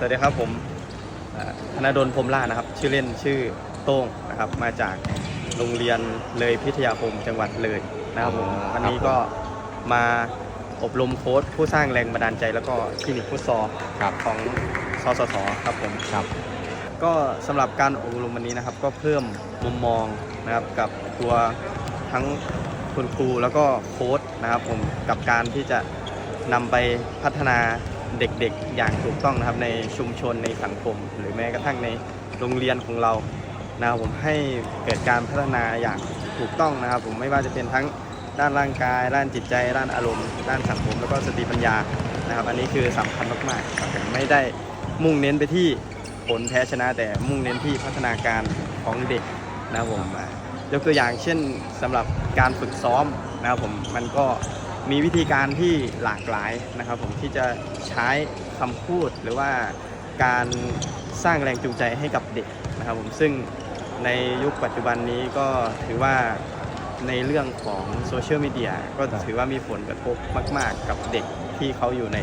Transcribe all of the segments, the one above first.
สวัสดีครับผมเอ่อธนดลพรหมล่านะครับ ชื่อเล่นชื่อโต้งนะครับ มาจากโรงเรียนเลยพิทยาคมจังหวัดเลยนะครับผมอ๋อวันนี้ครับผมก็มาอบรมโค้ชผู้สร้างแรงบันดาลใจ แล้วก็คลินิกฟุตซอลครับของสสสครับผมครับ ก็สำหรับการอบรมวันนี้นะครับ ก็เพิ่มมุมมองนะครับกับตัวทั้งคุณครูแล้วก็โค้ชนะครับผมกับการที่จะนำไปพัฒนา เด็กๆอย่างถูกต้องนะครับในชุมชนในสังคม หรือแม้กระทั่งในโรงเรียนของเรานะครับผมให้เกิดการพัฒนาอย่างถูกต้องนะครับ ผมไม่ว่าจะเป็นทั้งด้านร่างกาย ด้านจิตใจ ด้านอารมณ์ ด้านสังคม แล้วก็สติปัญญานะครับ อันนี้คือสำคัญมากๆผมไม่ได้มุ่งเน้นไปที่ผลแพ้ชนะ แต่มุ่งเน้นที่พัฒนาการของเด็กนะครับผมยกตัวอย่างเช่นสำหรับการฝึกซ้อมนะครับผมมันก็ มีวิธีการที่หลากหลายนะครับผมที่จะใช้คำพูดหรือว่าการสร้างแรงจูงใจให้กับเด็กนะครับผมซึ่งในยุคปัจจุบันนี้ก็ถือว่าในเรื่องของโซเชียลมีเดียก็ถือว่ามีผลกระทบมาก ๆ กับเด็กที่เขาอยู่ใน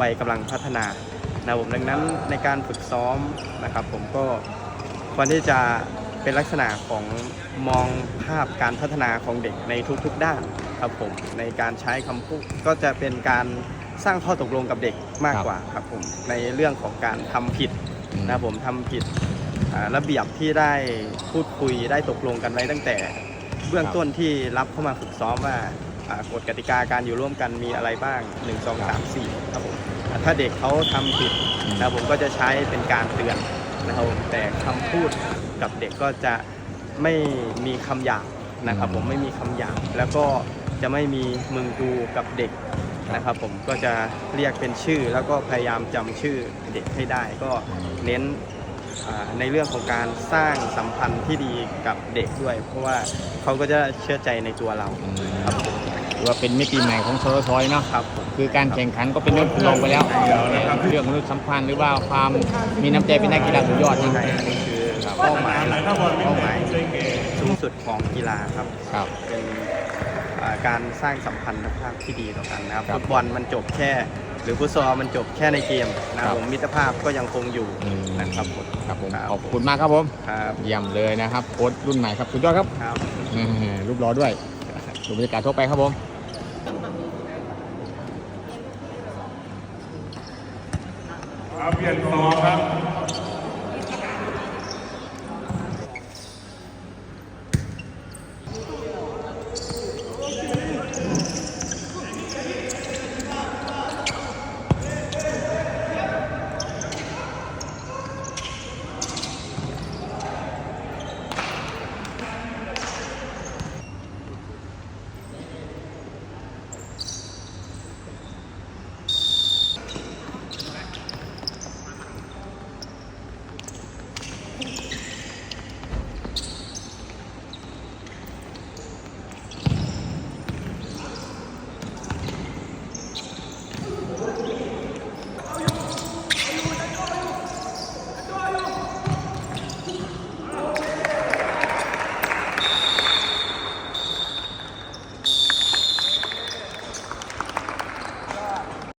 วัยกำลังพัฒนานะครับผมดังนั้นในการฝึกซ้อมนะครับ ผมก็ควรที่จะเป็นลักษณะของมองภาพการพัฒนาของเด็กในทุก ๆ ด้าน ครับผมในการใช้คำพูดก็จะเป็นการสร้างข้อตกลงกับเด็กมากครับกว่าครับผมในเรื่องของการทำผิดนะครับผมทำผิดอ่าระเบียบที่ได้พูดคุยได้ตกลงกันไว้ตั้งแต่ เบื้องต้นที่รับเข้ามาฝึกซ้อมว่าอ่ากฎกติกาการอยู่ร่วมกันมีอะไรบ้าง 1 2 3 4ครับผมอ่าถ้าเด็กเขาทำผิดนะครับผมก็จะใช้เป็นการเตือนนะครับผมแต่คำพูดกับเด็กก็จะไม่มีคำหยาบนะครับผมไม่มีคำหยาบแล้วก็ จะไม่มีมึงกูกับเด็กนะครับผมก็จะเรียกเป็นชื่อ แล้วก็พยายามจำชื่อเด็กให้ได้ ก็เน้นอ่าในเรื่องของการสร้างสัมพันธ์ที่ดีกับเด็กด้วย เพราะว่าเขาก็จะเชื่อใจในตัวเราอืมครับผมถือว่าเป็นมิติใหม่ของโซลซอยเนาะครับผมคือการแข่งขันก็เป็นเรื่องลงไปแล้วเรื่องมนุษยสัมพันธ์หรือว่าความมีน้ำใจเป็นนักกีฬาสุดยอดนะใช่อันนี้คือเป้าหมายหลักเป้าหมายสูงสุดของกีฬาครับครับเป็นอ่า การสร้างสัมพันธภาพที่ดีต่อกันนะครับครับฟุตบอลมันจบแค่ หรือฟุตซอลมันจบแค่ในเกมนะคครัรับบผมมิตรภาพก็ยังคงอยู่อืม นะครับผมครับผมครับขอบคุณมากครับผมครับเยี่ยมเลยนะครับโค้ชรุ่นใหม่ครับสุดยอดครับครับ อืมรูปรอด้วยดูบรรยากาศทั่วไปครับผมครับเปลี่ยนต่อครับ